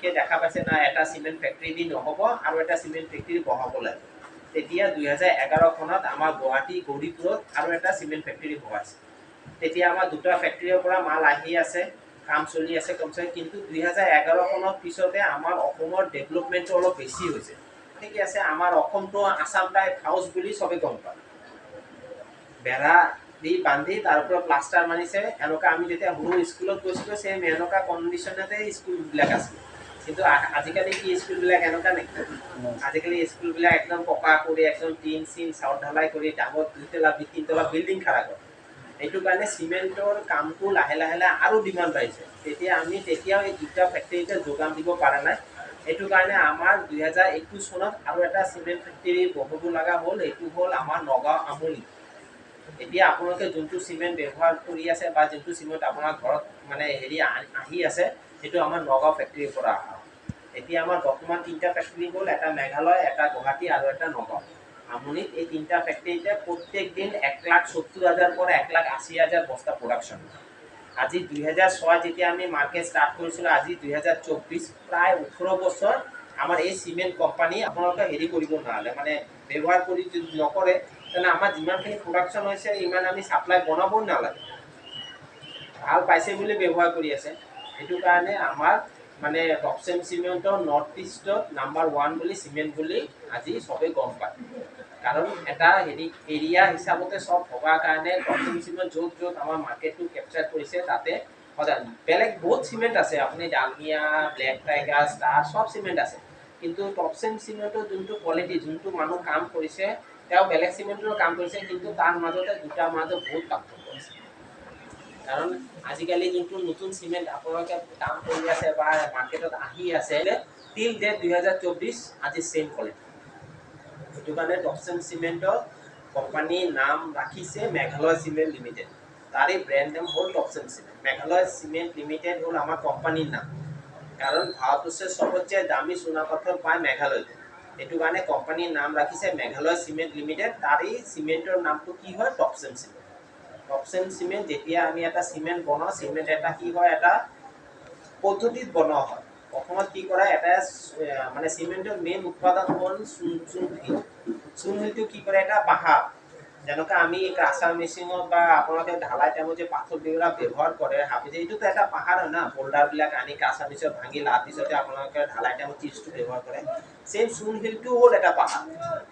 গতিকে দেখা পাইছে না এটা চিমেণ্ট ফেক্টৰী দি নহ'ব আৰু এটা চিমেণ্ট ফেক্টৰী বহাব লাগে তেতিয়া দুহেজাৰ এঘাৰ চনত আমাৰ গুৱাহাটী গৌৰীপুৰত আৰু এটা চিমেণ্ট ফেক্টৰী বহাইছে। তেতিয়া আমাৰ দুটা ফেক্টৰীৰ পৰা মাল আহি আছে কাম চলি আছে কমচে কিন্তু দুহেজাৰ এঘাৰ চনৰ পিছতে আমাৰ অসমৰ ডেভেলপমেণ্টটো অলপ বেছি হৈছে। ঠিক আছে আমাৰ অসমটো আছাম টাইপ হাউচ বুলি চবে গম পায়। বেৰা দি বান্ধি তাৰ পৰা প্লাষ্টাৰ মাৰিছে এনেকুৱা আমি যেতিয়া সৰু স্কুলত গৈছিলোঁ ছেম এনেকুৱা কণ্ডিশ্যনতে স্কুলবিলাক আছিলে। কিন্তু আজিকালি কি স্কুলবিলাক এনেকুৱা নেকি আজিকালি স্কুলবিলাক একদম পকা কৰি একদম টিন চিন চাউল ঢালাই কৰি ডাঙৰ দুইতলা তিনিতলা বিল্ডিং খাৰা কৰে। সেইটো কাৰণে চিমেণ্টৰ কামটো লাহে লাহে লাহে আৰু ডিমাণ্ড বাঢ়িছে। তেতিয়া আমি তেতিয়াও এই দুটা ফেক্টৰীতে যোগান দিব পৰা নাই। সেইটো কাৰণে আমাৰ দুহেজাৰ একৈছ চনত আৰু এটা চিমেণ্ট ফেক্টৰী বহাব লগা হ'ল। এইটো হ'ল আমাৰ নগাঁও আমুলি এতিয়া আপোনালোকে যোনটো চিমেণ্ট ব্যৱহাৰ কৰি আছে বা যোনটো চিমেণ্ট আপোনাৰ ঘৰত মানে হেৰি আহি আছে সেইটো আমাৰ নগাঁও ফেক্টৰীৰ পৰা অহা এতিয়া আমাৰ বৰ্তমান তিনিটা ফেক্টৰী হ'ল, এটা মেঘালয়, এটা গুৱাহাটী আৰু এটা নগাঁও। আমনিত এই তিনিটা ফেক্টৰীতে প্ৰত্যেক দিন এক লাখ সত্তৰ হাজাৰ পৰা এক লাখ আশী হাজাৰ বস্তা প্ৰডাকশ্যন আজি দুই দুহেজাৰ ছয় যেতিয়া আমি মাৰ্কেট ষ্টাৰ্ট কৰিছিলোঁ, আজি দুই দুহেজাৰ চৌব্বিছ প্ৰায় ওঠৰ বছৰ আমাৰ এই চিমেণ্ট কোম্পানী আপোনালোকে হেৰি কৰিব নোৱাৰে মানে ব্যৱহাৰ কৰি যদি নকৰে, তেনে আমাৰ যিমানখিনি প্ৰডাকশ্যন হৈছে, ইমান আমি ছাপ্লাই বনাবও নালাগে। ভালো পাইছে বুলি ব্যৱহাৰ কৰি আছে। সেইটো কাৰণে আমাৰ মানে টপচেম চিমেণ্টৰ নৰ্থ ইষ্টত নাম্বাৰ ওৱান বুলি চিমেণ্ট বুলি আজি চবেই গম পায়। কাৰণ এটা হেৰি এৰিয়া হিচাপতে চব ভবাৰ কাৰণে টপচেম চিমেণ্ট য'ত য'ত আমাৰ মাৰ্কেটটো কেপচাৰ কৰিছে তাতে সদায় বেলেগ বহুত চিমেণ্ট আছে। আপুনি ডালমিয়া ব্লেক টাইগাৰ ষ্টাৰ চব চিমেণ্ট আছে। কিন্তু টপচেম চিমেণ্টৰ যোনটো কোৱালিটি যোনটো মানুহ কাম কৰিছে তেওঁ বেলেগ চিমেণ্টৰ কাম কৰিছে কিন্তু তাৰ মাজতে দুটাৰ মাজত বহুত পাৰ্থক্য। কাৰণ আজিকালি যোনটো নতুন চিমেণ্ট আপোনালোকে কাম কৰি আছে বা মাৰ্কেটত আহি আছে টিল ডেট দুহেজাৰ চৌব্বিছ আজি ছেম কোৱালিটি সেইটো কাৰণে টপচেম চিমেণ্টৰ কোম্পানীৰ নাম ৰাখিছে মেঘালয় চিমেণ্ট লিমিটেড তাৰে ব্ৰেণ্ড নেম হ'ল Topcem cement Meghalaya cement limited হ'ল আমাৰ কোম্পানীৰ নাম। কাৰণ ভাৰতবৰ্ষৰ চবতছে দামী চুনাপাথৰ পায় মেঘালয়তে। সেইটো কাৰণে কোম্পানীৰ নাম ৰাখিছে মেঘালয় চিমেণ্ট লিমিটেড তাৰে চিমেণ্টৰ নামটো কি হয়? টপচেম চিমেণ্ট টপচেম চিমেণ্ট যেতিয়া আমি এটা চিমেণ্ট বনাওঁ চিমেণ্ট এটা কি হয় এটা পদ্ধতিত বনোৱা হয়। অসমত কি কৰা এটা মানে চিমেণ্টৰ মেইন উৎপাদন হ'ল চূণ চূণশিল চূণশিলটো কি কৰে এটা পাহাৰ যেনেকৈ আমি ক্ৰাছাৰ মেচিনত বা আপোনালোকে ঢালাই টাইমত যে পাথৰবিলাক ব্যৱহাৰ কৰে হাবি এইটোতো এটা পাহাৰ হয় না বল্ডাৰবিলাক আনি ক্ৰাছাৰ মেচিনত ভাঙি লাৰ পিছতে আপোনালোকে ঢালাই টাইমত চিজটো ব্যৱহাৰ কৰে। ছেম চূণশিলটো হ'ল এটা পাহাৰ।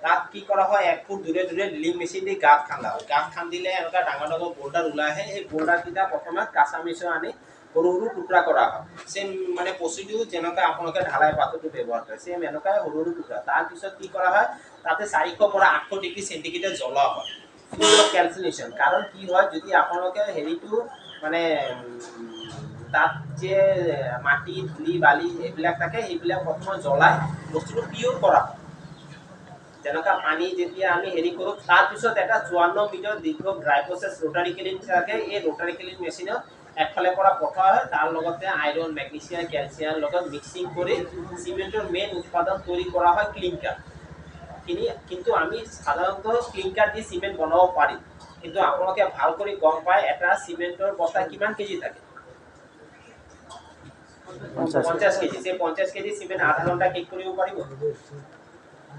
তাত কি কৰা হয় এক ফুট দূৰে দূৰে ড্ৰিলিং মেচিন দি গাঁত খান্দা হয়। গাঁত খান্দিলে এনেকুৱা ডাঙৰ ডাঙৰ বল্ডাৰ ওলাই আহে। সেই বল্ডাৰকেইটা প্ৰথমে কাঁচা মেচিন আনি সৰু সৰু টুকুৰা কৰা হয়। ছেম মানে প্ৰচিডিউৰ যেনেকৈ আপোনালোকে ঢালাই পাথৰটো ব্যৱহাৰ কৰে ছেম এনেকুৱাই সৰু সৰু টুকুৰা। তাৰপিছত কি কৰা হয় তাতে চাৰিশ পৰা আঠশ ডিগ্ৰী চেণ্টিগ্ৰেডত জ্বলোৱা হয়। কেলচিনেশ্যন কাৰণ কি হয় যদি আপোনালোকে হেৰিটো মানে তাত যে মাটি ধূলি বালি এইবিলাক থাকে সেইবিলাক প্ৰথমে জ্বলাই বস্তুটো পিয়ৰ কৰা হয়। যেনেকুৱা পানী যেতিয়া আমি হেৰি কৰোঁ তাৰপিছত এটা চুৱান্ন মিটাৰ দীৰ্ঘ ড্ৰাই প্ৰচেছ ৰোটাৰী ক্লিন থাকে। এই ৰোটাৰী ক্লিন মেচিনত একফালে পৰা হয় তাৰ লগতে আইৰণ মেগনেছিয়াম কেলছিয়াম লগত মিক্সিং কৰি চিমেণ্টৰ মেইন উৎপাদন তৈরি কৰা হয় ক্লিংকাৰ খিনি কিন্তু আমি সাধাৰণতে ক্লিংকাৰ দি চিমেণ্ট বনাব পাৰি কিন্তু আপোনালোকে ভালো কৰি গম পায় এটা চিমেণ্টৰ বস্তা কিমান কেজি থাকে? পঞ্চাছ পঞ্চাছ কেজি। সেই পঞ্চাছ কেজি চিমেণ্ট আধা ঘণ্টা কেক কৰিব পাৰিব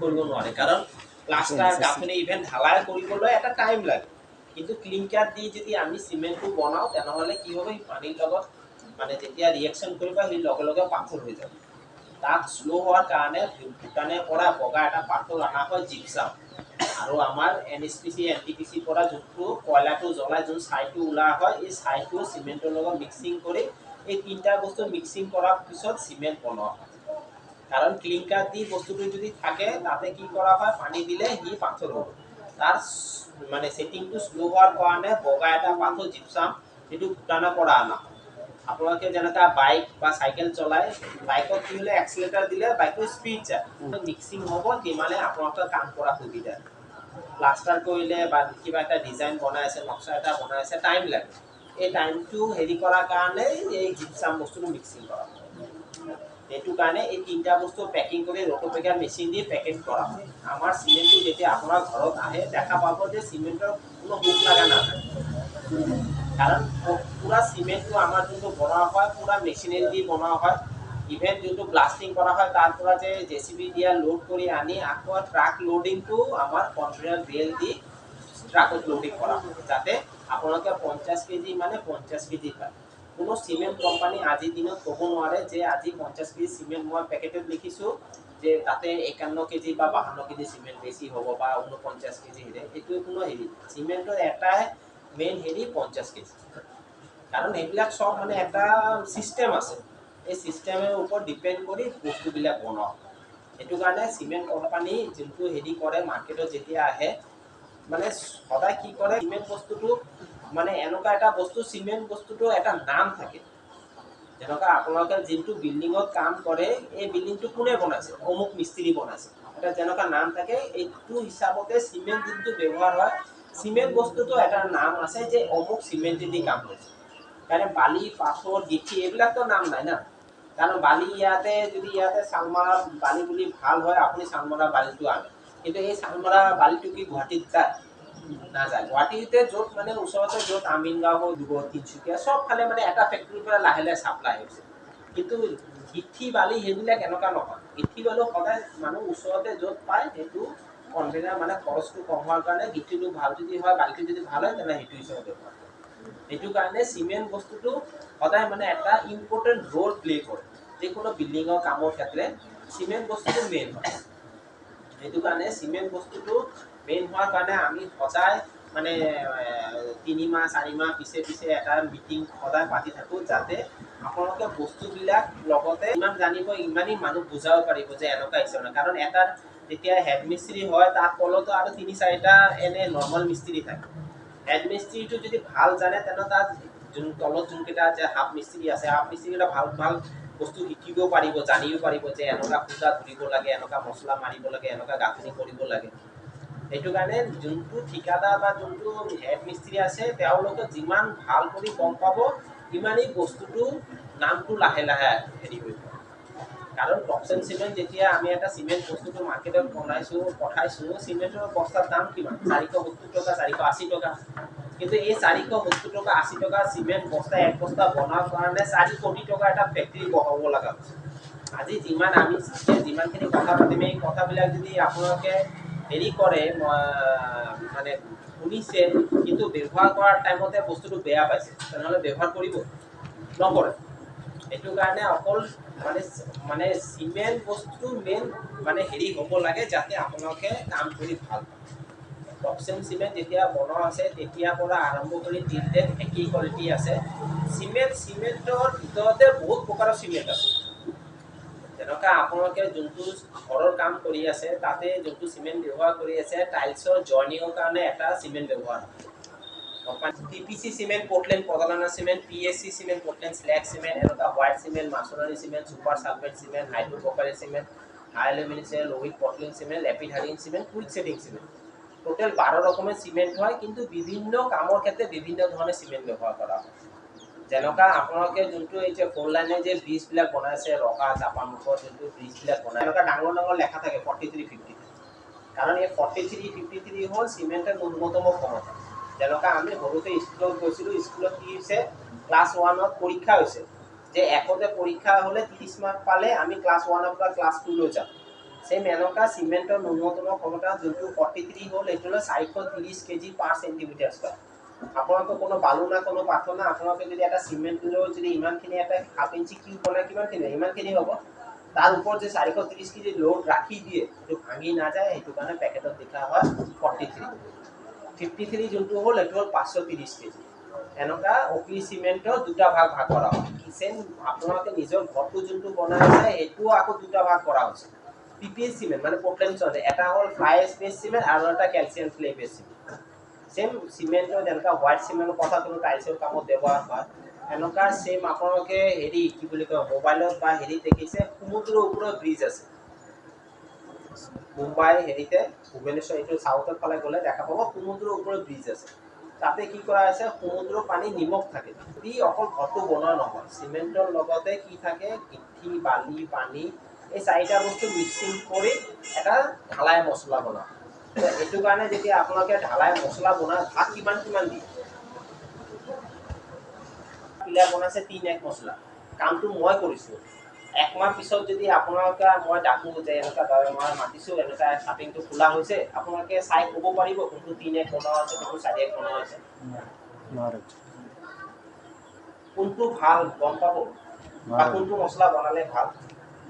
কৰিব নোৱাৰে কাৰণ প্লাষ্টাৰ গাঁথনি ইভেন ঢালাই কৰিবলৈ এটা টাইম লাগে। কিন্তু ক্লিংকাৰ দি যদি আমি চিমেণ্টটো বনাওঁ তেনেহ'লে কি হ'ব? সেই পানীৰ লগত মানে যেতিয়া ৰিয়েকশ্যন কৰিব সেই লগে লগে পাথৰ হৈ যাব। তাত শ্ল' হোৱাৰ কাৰণে ভূটানৰ পৰা বগা এটা পাথৰ অনা হয় জিপচাম আৰু আমাৰ N S P C N T P চিৰ পৰা যোনটো কয়লাটো জ্বলাই যোন ছাইটো ওলোৱা হয় এই ছাইটো চিমেণ্টৰ লগত মিক্সিং কৰি এই তিনিটা বস্তু মিক্সিং কৰাৰ পিছত চিমেণ্ট বনোৱা হয়। কাৰণ ক্লিংকাৰ দি বস্তুটো যদি থাকে তাতে কি কৰা হয়? পানী দিলে সি পাথৰ হ'ব। তাৰ মানে ছেটিংটো শ্ল' হোৱাৰ কাৰণে বগা এটা পাথৰ জিপচাম সেইটো ভূটানৰ পৰা অনা হয় আপোনালোকে যেনেকুৱা বাইক বা চাইকেল চলাই বাইকত কি হ'লে এক্সিলেটাৰ দিলে বাইকটো স্পীড যায়। মিক্সিং হ'ব সিমানে আপোনালোকৰ কাম কৰা সুবিধা। প্লাষ্টাৰ কৰিলে বা কিবা এটা ডিজাইন বনাই আছে নক্সা এটা বনাই আছে টাইম লাগে। এই টাইমটো হেৰি কৰাৰ কাৰণে এই জিপচাম বস্তুটো মিক্সিং কৰা। হয় সেইটো কাৰণে এই তিনিটা বস্তু পেকিং কৰি ৰট'পেকাৰ মেচিন দি পেকেট কৰা। হয় আমাৰ চিমেণ্টটো যেতিয়া আপোনাৰ ঘৰত আহে দেখা পাব যে চিমেণ্টৰ কোনো হুক লগা নাথাকে কাৰণ পুৰা চিমেণ্টটো আমাৰ যোনটো বনোৱা হয় পুৰা মেচিনেৰি দি বনোৱা হয় ইভেন যোনটো ব্লাষ্টিং কৰা হয় তাৰ পৰা যে জে চি বি দিয়া লোড কৰি আনি আকৌ ট্ৰাক লোডিংটো আমাৰ কনভেয়াৰ বেল দি ট্ৰাকত লোডিং কৰা হয়। যাতে আপোনালোকে পঞ্চাছ কেজি মানে পঞ্চাছ কেজি পায়। কোনো চিমেণ্ট কোম্পানী আজিৰ দিনত ক'ব নোৱাৰে যে আজি পঞ্চাছ কেজি চিমেণ্ট মই পেকেটত লিখিছোঁ যে তাতে একাৱন্ন কেজি বা বাৱন্ন কেজি চিমেণ্ট বেছি হ'ব বা ঊনপঞ্চাছ কেজি হেৰি এইটো কোনো হেৰি। চিমেণ্টৰ এটাই মেইন হেৰি পঞ্চাছ কেজি। কাৰণ এইবিলাক চব মানে এটা ছিষ্টেম আছে। এই ছিষ্টেমৰ ওপৰত ডিপেণ্ড কৰি বস্তুবিলাক হয় সেইটো কাৰণে চিমেণ্ট কোম্পানী যোনটো হেৰি কৰে মাৰ্কেটত যেতিয়া আহে মানে সদায় কি কৰে চিমেণ্ট বস্তুটো মানে এনেকুৱা এটা বস্তু চিমেণ্ট বস্তুটো এটা নাম থাকে। যেনেকুৱা আপোনালোকে যোনটো বিল্ডিঙত কাম কৰে এই বিল্ডিংটো কোনে বনাইছে? অমুক মিস্ত্ৰী বনাইছে। এটা যেনেকুৱা নাম থাকে এইটো হিচাপতে চিমেণ্ট যোনটো ব্যৱহাৰ হয় চিমেণ্ট বস্তুটো এটা নাম আছে যে অমুক চিমেণ্টেদি কাম কৰিছে কাৰণ বালি পাথৰ গিঠি এইবিলাকতো নাম নাই না। কাৰণ বালি ইয়াতে যদি ইয়াতে চালমাৰা বালি বুলি ভাল হয় আপুনি চালমাৰা বালিটো আনে। কিন্তু এই চালমাৰা বালিটো কি গুৱাহাটীত যায়? নাযায়। গুৱাহাটীতে য'ত মানে ওচৰতে য'ত আমিনগাঁও হওক ডিব্ৰুগড় তিনিচুকীয়া চবফালে মানে এটা ফেক্টৰীৰ পৰা লাহে লাহে চাপ্লাই হৈছে। কিন্তু গিঠি বালি সেইবিলাক এনেকুৱা নহয়। গিঠি বালি সদায় মানুহ ওচৰতে য'ত পায় সেইটো কনভেনাৰ মানে খৰচটো কম হোৱাৰ কাৰণে গিঠিটো ভাল যদি হয় বালিটো যদি ভাল হয় তেনেহ'লে সেইটো কৰে। সেইটো কাৰণে চিমেণ্ট বস্তুটো সদায় মানে এটা ইম্পৰ্টেণ্ট ৰ'ল প্লে কৰে। যিকোনো বিল্ডিঙৰ কামৰ ক্ষেত্ৰত চিমেণ্ট বস্তুটো মেইন হয়। সেইটো কাৰণে চিমেণ্ট বস্তুটো মেইন হোৱাৰ কাৰণে আমি সদায় মানে তিনিমাহ চাৰিমাহ পিছে পিছে এটা মিটিং সদায় পাতি থাকোঁ যাতে আপোনালোকে বস্তুবিলাক লগতে ইমান জানিব ইমানেই মানুহ বুজাব পাৰিব যে এনেকুৱা হিচাপে কাৰণ এটা যেতিয়া হেড মিস্ত্ৰী হয় তাৰ তলতো আৰু তিনি চাৰিটা এনে নৰ্মেল মিস্ত্ৰী থাকে। হেড মিস্ত্ৰীটো যদি ভাল জানে তেনে তাত যোন তলত যোনকেইটা যে হাফ মিস্ত্ৰী আছে হাফ মিস্ত্ৰীকেইটা ভাল ভাল বস্তু শিকিব পাৰিব জানিব পাৰিব যে এনেকুৱা সূতা ধৰিব লাগে এনেকুৱা মছলা মাৰিব লাগে এনেকুৱা গাঁথনি কৰিব লাগে। সেইটো কাৰণে যোনটো ঠিকাদাৰ বা যোনটো হেড মিস্ত্ৰী আছে তেওঁলোকে যিমান ভাল কৰি গম পাব সিমানেই বস্তুটো নামটো লাহে লাহে হেৰি হৈ যাব কাৰণ টপচেন চিমেণ্ট যেতিয়া আমি এটা চিমেণ্ট বস্তুটো মাৰ্কেটত বনাইছোঁ পঠাইছোঁ চিমেণ্টৰ বস্তাৰ দাম কিমান? চাৰিশ সত্তৰ টকা চাৰিশ আশী টকা। কিন্তু এই চাৰিশ সত্তৰ টকা আশী টকা চিমেণ্ট বস্তা এক বস্তা বনোৱাৰ কাৰণে চাৰি কোটি টকা এটা ফেক্টৰী বহাব লগা হৈছে। আজি যিমান আমি যিমানখিনি কথা পাতিম এই কথাবিলাক যদি আপোনালোকে হেৰি কৰে মানে শুনিছে কিন্তু ব্যৱহাৰ কৰাৰ টাইমতে বস্তুটো বেয়া পাইছে তেনেহ'লে ব্যৱহাৰ কৰিব। নকৰে। সেইটো কাৰণে অকল মানে মানে চিমেণ্ট বস্তু মেইন মানে হেৰি হ'ব লাগে যাতে আপোনালোকে কাম কৰি ভাল পায়। টপচেন চিমেণ্ট যেতিয়া বনোৱা আছে তেতিয়াৰ পৰা আৰম্ভ কৰি তিনিটেন একেই কোৱালিটি আছে চিমেণ্ট চিমেণ্টৰ ভিতৰতে বহুত প্ৰকাৰৰ চিমেণ্ট আছে। যেনেকুৱা আপোনালোকে যোনটো ঘৰৰ কাম কৰি আছে, তাতে যোনটো চিমেণ্ট ব্যৱহাৰ কৰি আছে টাইলছৰ জইনিঙৰ কাৰণে এটা চিমেণ্ট ব্যৱহাৰ হয়। P P cement পদলানা cement P S C cement Portland slag cement এনেকুৱা white cement masonry cement super sulphate cement cement high aluminium Lohit পটলিন cement rapid hardening cement quick setting cement total বাৰ ৰকমের cement হয়, কিন্তু বিভিন্ন কামৰ ক্ষেত্রে বিভিন্ন ধৰণৰ চিমেণ্ট ব্যৱহাৰ কৰা হয়। যেনেকুৱা আপোনালোকে যোনটো এই যে ফ'ৰ লাইনে যে ব্ৰিজবিলাক বনাইছে ৰকা জাপানমুখৰ যোনটো ব্ৰিজবিলাক বনাই এনেকুৱা ডাঙৰ ডাঙৰ লেখা থাকে ফৰ্টি থ্ৰী ফিফটি কাৰণ এই ফৰ্টি থ্ৰী ফিফটি থ্ৰী হ'ল চিমেণ্টৰ ন্যূনতম ক্ষমতা। যেনেকুৱা আমি সৰুতে স্কুলত গৈছিলোঁ স্কুলত কি হৈছে ক্লাছ ওৱানত পৰীক্ষা হৈছে। যে এশতে পৰীক্ষা হ'লে ত্ৰিছ মাৰ্ক পালে আমি ক্লাছ ওৱানৰ পৰা ক্লাছ টুলৈ যাম। ছেম এনেকুৱা চিমেণ্টৰ ন্যূনতম ক্ষমতা যোনটো ফৰ্টি থ্ৰী হ'ল এইটো হ'ল চাৰিশ ত্ৰিছ কেজি পাৰ চেণ্টিমিটাৰ স্কুৱাৰ আপোনালোকৰ কোনো বালু না কোনো পাথৰ না আপোনালোকে যদি এটা চিমেণ্ট লৈ যদি ইমানখিনি এটা হাফ ইঞ্চি কিউব বনাই কিমানখিনি ইমানখিনি হ'ব। তাৰ ওপৰত যে চাৰিশ ত্ৰিছ কেজি লোড ৰাখি দিয়ে সেইটো ভাঙি নাযায় সেইটো কাৰণে পেকেটত লিখা হয় ফৰ্টি থ্ৰী ফিফটি থ্ৰী যোনটো হ'ল সেইটো হ'ল পাঁচশ ত্ৰিছ কেজি। এনেকুৱা অ' পি চিমেণ্টৰ দুটা ভাগ ভাগ কৰা হয়। কিচেন আপোনালোকে নিজৰ ঘৰটো যোনটো বনাই আছে সেইটোও আকৌ দুটা ভাগ কৰা হৈছে। পি পি এছ চিমেণ্ট মানে চলে এটা হ'ল ফ্লাই এছ চিমেণ্ট আৰু এটা কেলচিয়াম ফ্লে বেছ চিমেণ্ট ছেম চিমেণ্টৰ যেনেকুৱা হোৱাইট চিমেণ্টৰ কথা কোনো টাইলছৰ কামত ব্যৱহাৰ হয় এনেকুৱা ছেম আপোনালোকে হেৰি কি বুলি কয় মোবাইলত বা হেৰিত দেখিছে সমুদ্ৰৰ ওপৰত ব্ৰিজ আছে। মুম্বাই হেৰিতে ভুৱনেশ্বৰ এইটো চাউথৰ ফালে গ'লে দেখা পাব সমুদ্ৰৰ ওপৰত ব্ৰিজ আছে। তাতে কি কৰা হৈছে সমুদ্ৰৰ পানী নিমখ থাকে। ই অকল ঘৰটো বনোৱা নহয় চিমেণ্টৰ লগতে কি থাকে গিঠি বালি পানী এই চাৰিটা বস্তু মিক্সিং কৰি এটা ঢালাই মছলা বনাওঁ। তো এইটো কাৰণে যেতিয়া আপোনালোকে ঢালাই মছলা বনায় ভাত কিমান কিমান দিয়ে? বনাইছে তিন এক মছলা। কামটো মই কৰিছোঁ। একমাহ পিছত যদি আপোনালোকে মই ডাকো যে এনেকুৱা দৰে মই মাতিছোঁ এনেকুৱা ষ্টাৰ্টিংটো খোলা হৈছে আপোনালোকে চাই ক'ব পাৰিব কোনটো তিন এক বনোৱা হৈছে কোনটো চাৰি এক বনোৱা হৈছে। কোনটো ভাল গম পাব? বা কোনটো মছলা বনালে ভাল?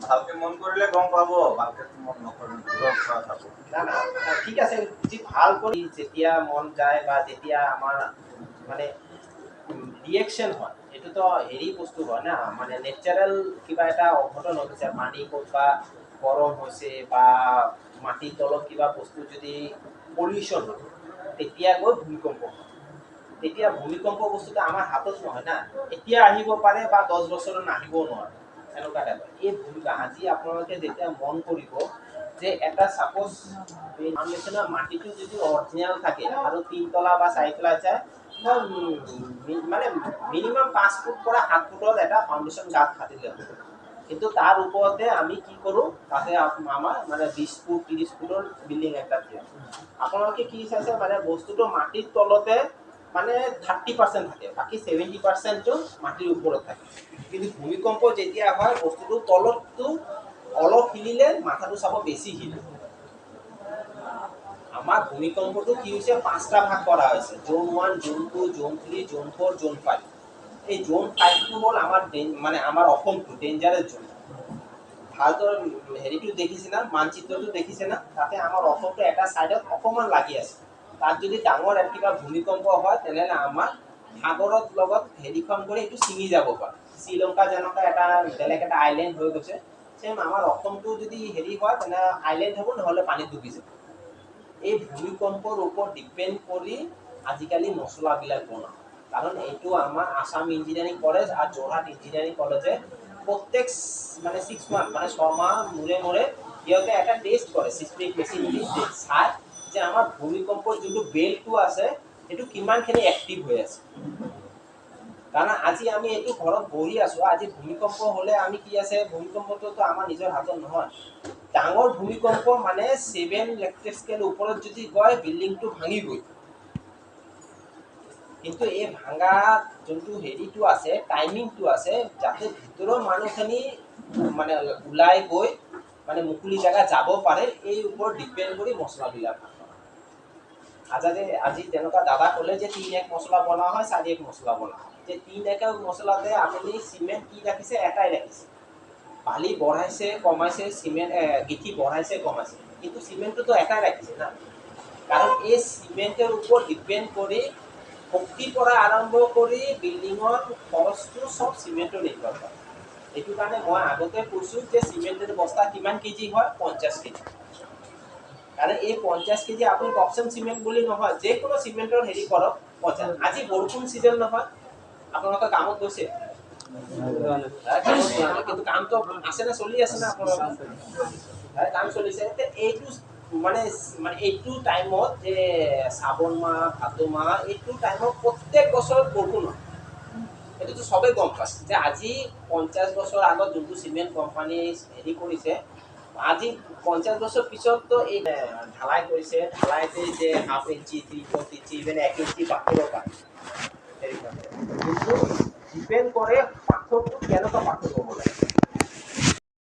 ভালকে মন কৰিলে গম পাব ভালকে মন নকৰিলে ঠিক আছে যি ভাল কৰি যেতিয়া মন যায় বা যেতিয়া আমাৰ মানে ৰিয়েকশ্যন হয় এইটোতো হেৰি বস্তু হয় না মানে নেচাৰেল কিবা এটা অঘটন হৈ গৈছে পানী ক'ত বা গৰম হৈছে বা মাটিৰ তলত কিবা বস্তু যদি পলিউশ্যন হয় তেতিয়া গৈ ভূমিকম্প হয়। তেতিয়া ভূমিকম্প বস্তুটো আমাৰ হাতত নহয় না এতিয়া আহিব পাৰে বা দহ বছৰত নাহিবও নোৱাৰে। এনেকুৱা টাইপৰ এই ভূমিকা আজি আপোনালোকে যেতিয়া মন কৰিব যে এটা চাপ'জ ফাউণ্ডেশ্যনৰ মাটিটো যদি অৰিজিনেল থাকে আৰু তিনতলা বা চাৰিতলা মানে মিনিমাম পাঁচ ফুট পৰা সাত ফুটত এটা ফাউণ্ডেশ্যন গাঁত খাটিলে কিন্তু তাৰ ওপৰতে আমি কি কৰোঁ তাতে আমাৰ মানে বিছ ফুট ত্ৰিছ ফুটৰ বিল্ডিং এটা দিয়ে। আপোনালোকে কি চাইছে মানে বস্তুটো মাটিৰ তলতে মানে থাৰ্টি পাৰ্চেণ্ট থাকে, বাকী ছেভেণ্টি পাৰ্চেণ্টটো মাটিৰ ওপৰত থাকে। কিন্তু ভূমিকম্প যেতিয়া হয়, বস্তুটো তলতটো অলপ হিলিলে মাথাটো চাব বেছি হিলে। আমাৰ ভূমিকম্পটো কি হৈছে, পাঁচটা ভাগ কৰা হৈছে, zone one, zone two, zone three, zone four, zone five. এই জ'ন ফাইভটো হ'ল আমাৰ মানে আমাৰ অসমটো ডেঞ্জাৰাছ জ'ন ভাৰতৰ হেৰিটো দেখিছে না মানচিত্ৰটো দেখিছে না, তাতে আমাৰ অসমটো এটা ছাইডত অকণমান লাগি আছে। তাত যদি ডাঙৰ কিবা ভূমিকম্প হয় তেনেহ'লে আমাৰ সাগৰত লগত হেৰিখন কৰি এইটো ছিঙি যাব পাৰে। শ্ৰীলংকা যেনেকুৱা এটা, বেলেগ এটা আইলেণ্ড হৈ গৈছে ছেম আমাৰ অসমটো যদি হেৰি হয়, তেনে আইলেণ্ড হ'ব, নহ'লে পানীত ডুবি যাব। এই ভূমিকম্পৰ ওপৰত ডিপেণ্ড কৰি আজিকালি মছলাবিলাক বনাওঁ। কাৰণ এইটো আমাৰ আসাম ইঞ্জিনিয়াৰিং কলেজ আৰু যোৰহাট ইঞ্জিনিয়াৰিং কলেজে প্ৰত্যেক মানে ছিক্স মান্থ মানে ছমাহ মূৰে মূৰে সিহঁতে এটা টেষ্ট কৰে চিস্মিক মেচিন দি চাই যে আমাৰ ভূমিকম্পৰ যোনটো বেল্টটো আছে সেইটো কিমানখিনি এক্টিভ হৈ আছে। কাৰণ আজি আমি এইটো ঘৰত বহি আছোঁ আজি ভূমিকম্প হ'লে আমি কি আছে ভূমিকম্পটোতো আমাৰ নিজৰ হাতত নহয়। ডাঙৰ ভূমিকম্প মানে ছেভেন লেক্ট্ৰিক স্কেল ওপৰত যদি গৈ বিল্ডিংটো ভাঙিবই কিন্তু এই ভাঙা যোনটো হেৰিটো আছে টাইমিংটো আছে যাতে ভিতৰৰ মানুহখিনি মানে ওলাই গৈ মানে মুকলি জেগা যাব পাৰে এই ওপৰত ডিপেণ্ড কৰি মছলাবিলাক আজাদে আজি তেনেকুৱা দাদা ক'লে যে তিন এক মছলা বনোৱা হয় চাৰি এক মছলা হয়। যে তিন এক মছলাতে আপুনি চিমেণ্ট কি ৰাখিছে এটাই ৰাখিছে। বালি বঢ়াইছে কমাইছে চিমেণ্ট গিঠি বঢ়াইছে কমাইছে। কিন্তু চিমেণ্টটোতো এটাই ৰাখিছে না। কাৰণ এই চিমেণ্টৰ ওপৰত ডিপেণ্ড কৰি শক্তিৰ পৰা আৰম্ভ কৰি বিল্ডিঙৰ খৰচটো চব চিমেণ্টৰ নিৰ্ভৰ কৰে। এইটো কাৰণে মই আগতে কৈছোঁ যে চিমেণ্টৰ বস্তা কিমান কেজি হয়? পঞ্চাছ কেজি। কাৰণ এই পঞ্চাছ কেজি আপুনি অপশ্যন চিমেণ্ট বুলি নহয় যিকোনো চিমেণ্টৰ হেৰি কৰক পঞ্চাছ আজি বৰষুণ ছিজন নহয়। আপোনালোকে কামত গৈছে? কিন্তু কামটো আছে নে চলি আছে নে আপোনালোকৰ কাম চলিছে। এইটো মানে মানে এইটো টাইমত যে শ্ৰাবণ মাহ ভাদ মাহ এইটো টাইমত প্ৰত্যেক বছৰত বৰষুণ হয়। সেইটোতো চবেই গম পায়। যে আজি পঞ্চাছ বছৰ আগত যোনটো চিমেণ্ট কোম্পানী হেৰি কৰিছে আজি পঞ্চাছ বছৰ পিছততো এই এ, ঢালাই কৰিছে ঢালাইতে যে half inch three fourth inch even এক ইঞ্চি পাথৰো পায় হেৰি কৰে। কিন্তু ডিপেণ্ড কৰে পাথৰটো কেনেকুৱা পাথৰ হ'ব লাগে